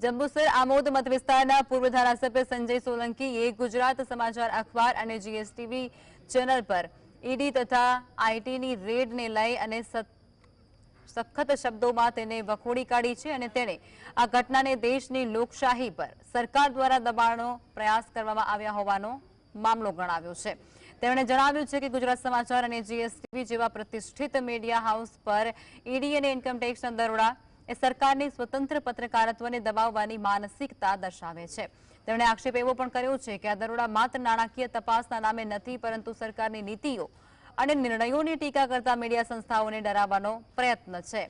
જંબુસર, આમોદ મત વિસ્તારના પૂર્વ ધારાસભ્ય સંજય સોલંકીએ ગુજરાત સમાચાર અખબાર અને જીએસટીવી ચેનલ પર ઈડી તથા આઈટીની રેડને લઈ અને સખત શબ્દોમાં તેને વખોડી કાઢી છે અને તેણે આ ઘટનાને દેશની લોકશાહી પર સરકાર દ્વારા દબાણનો પ્રયાસ કરવામાં આવ્યા હોવાનો મામલો ગણાવ્યો છે. તેમણે જણાવ્યું છે કે ગુજરાત સમાચાર અને જીએસટીવી જેવા પ્રતિષ્ઠિત મીડિયા હાઉસ પર ઈડી અને ઇન્કમટેક્સના દરોડા એ સરકારની સ્વતંત્ર પત્રકારત્વને દબાવવાની માનસિકતા દર્શાવે છે. તેમણે આક્ષેપ એવો પણ કર્યો છે કે આ દરોડા માત્ર નાણાકીય તપાસના નામે નથી, પરંતુ સરકારની નીતિઓ અને નિર્ણયોની ટીકા કરતા મીડિયા સંસ્થાઓને ડરાવવાનો પ્રયત્ન છે.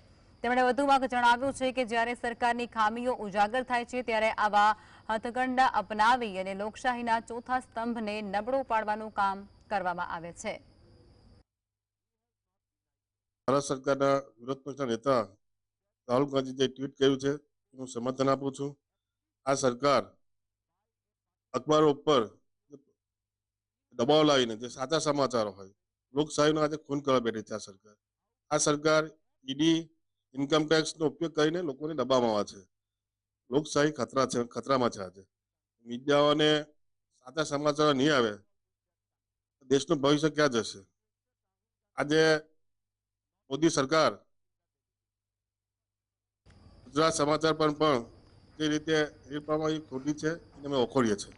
તેમણે વધુમાં જણાવ્યું છે કે જ્યારે સરકારની ખામીઓ ઉજાગર થાય છે, ત્યારે આવા હથગંડા અપનાવી અને લોકશાહીના ચોથા સ્તંભને નબળો પાડવાનું કામ કરવામાં આવે છે. ભારત સરકારના વિરોધ પક્ષના નેતા રાહુલ ગાંધી જે ટ્વીટ કર્યું છે, હું સમર્થન આપું છું. આ સરકાર અખબારો ઉપર દબાવ લાવીને જે સાચા સમાચારો હોય, લોકશાહીનો આજે ખૂન કરવા બેઠી છે આ સરકાર. આ સરકાર ઈડી ઇન્કમ ટેક્સનો ઉપયોગ કરીને લોકોને દબાવવામાં આવે છે. લોકશાહી ખતરા છે, ખતરામાં છે આજે. મીડિયાઓને સાચા સમાચારો નહીં આવે, દેશનું ભવિષ્ય ક્યાં જશે? આજે મોદી સરકાર ગુજરાત સમાચાર પણ પણ જે રીતે એ પ્રમાણે ખોટી છે એને અમે ઓખોડીએ છીએ.